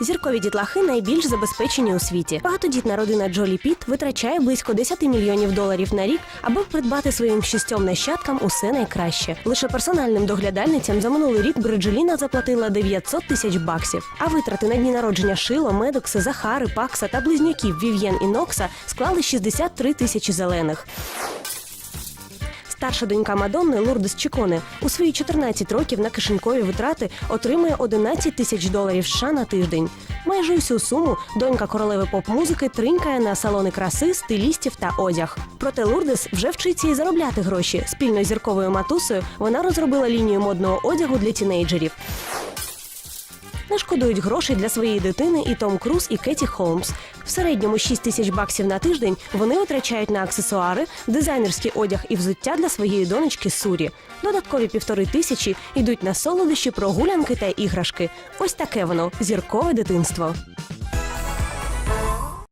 Зіркові дітлахи найбільш забезпечені у світі. Багатодітна родина Джолі Піт витрачає близько 10 мільйонів доларів на рік, аби придбати своїм шістьом нащадкам усе найкраще. Лише персональним доглядальницям за минулий рік Бриджеліна заплатила 900 тисяч баксів. А витрати на дні народження Шило, Медокси, Захари, Пакса та близнюків Вів'єн і Нокса склали 63 тисячі зелених. Старша донька Мадонни Лурдес Чіконе у свої 14 років на кишенькові витрати отримує 11 тисяч доларів США на тиждень. Майже усю суму донька королеви поп-музики тринькає на салони краси, стилістів та одяг. Проте Лурдес вже вчиться і заробляти гроші. Спільно зірковою матусою вона розробила лінію модного одягу для тінейджерів. Не шкодують грошей для своєї дитини і Том Круз, і Кеті Холмс. В середньому 6 тисяч баксів на тиждень вони витрачають на аксесуари, дизайнерський одяг і взуття для своєї донечки Сурі. Додаткові півтори тисячі йдуть на солодощі, прогулянки та іграшки. Ось таке воно зіркове дитинство.